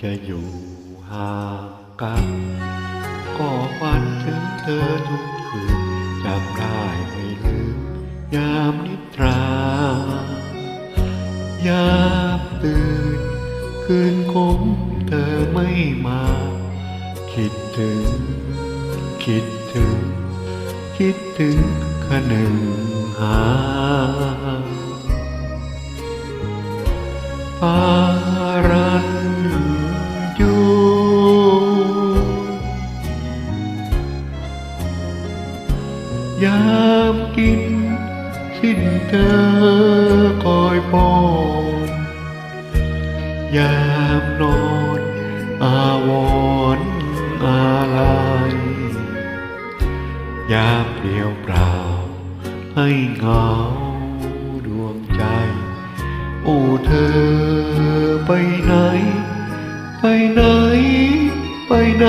จะอยู่ห่างกัน ก็ฝันถึงเธอทุกคืนจำได้ไม่ลืมยามนิทรายามตื่น คืนคงเธอไม่มา คิดถึง คิดถึง คิดถึงขนึงหาปา รันจูยามกิน สิ้นเธอคอยปองยามนอนอาวรอะไรยามเดียวเปล่า ให้เหงาดวงใจ โอ้เธอไปไหน ไปไหน ไปไหน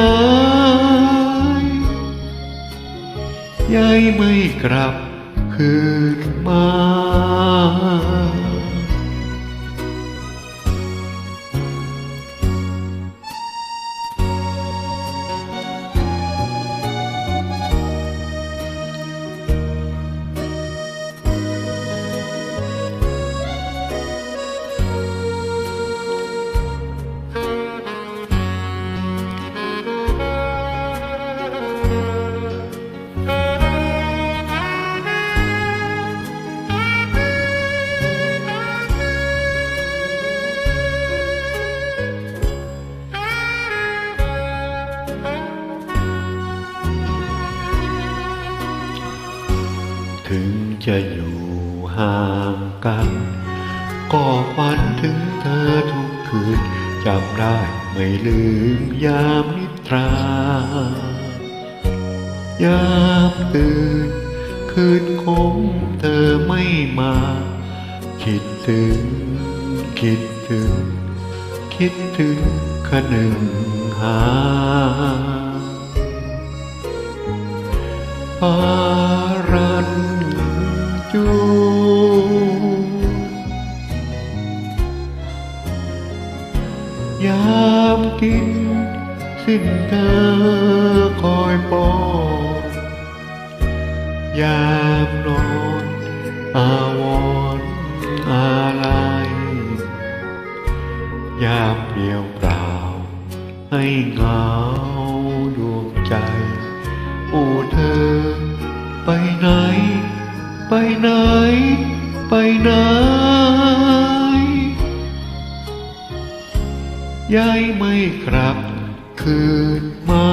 ยายไม่กลับคืนมา จะอยู่ห่างกัน ก็ฝันถึงเธอทุกคืนจำได้ไม่ลืมยามนิทรายามตื่น คืนคงเธอไม่มา คิดถึง คิดถึง คิดถึงขนึ่งหาามกิน สิ้นเธอคอยปองยามนอนอาวรณ์อะไรยามเดียวเปล่า ให้เหงาดวงใจ โอ้เธอ ไปไหน ไปไหน ไปไหน ย้ายไม่กลับคืนมา